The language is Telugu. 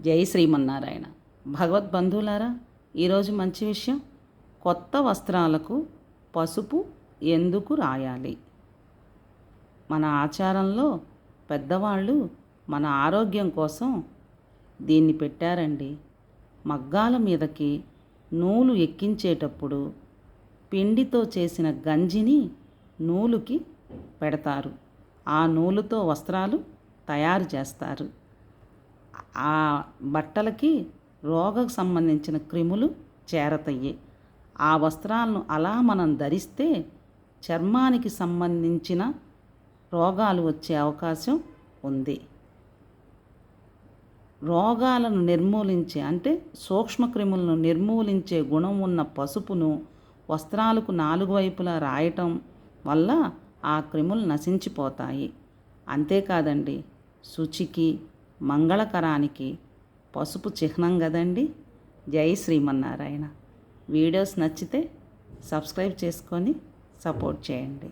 జై శ్రీమన్నారాయణ. భగవద్బంధువులారా ఈరోజు మంచి విషయం కొత్త వస్త్రాలకు పసుపు ఎందుకు రాయాలి? మన ఆచారంలో పెద్దవాళ్ళు మన ఆరోగ్యం కోసం దీన్ని పెట్టారండి. మగ్గాల మీదకి నూలు ఎక్కించేటప్పుడు పిండితో చేసిన గంజిని నూలుకి పెడతారు. ఆ నూలుతో వస్త్రాలు తయారు చేస్తారు. ఆ బట్టలకి రోగకు సంబంధించిన క్రిములు చేరతాయి ఆ వస్త్రాలను అలా మనం ధరిస్తే చర్మానికి సంబంధించిన రోగాలు వచ్చే అవకాశం ఉంది. రోగాలను నిర్మూలించే అంటే సూక్ష్మక్రిములను నిర్మూలించే గుణం ఉన్న పసుపును వస్త్రాలకు నాలుగు వైపులా రాయటం వల్ల ఆ క్రిములు నశించిపోతాయి. అంతేకాదండి శుచికి మంగళకరానికి పసుపు చిహ్నం కదండి. జై శ్రీమన్నారాయణ. వీడియోస్ నచ్చితే సబ్స్క్రైబ్ చేసుకొని సపోర్ట్ చేయండి.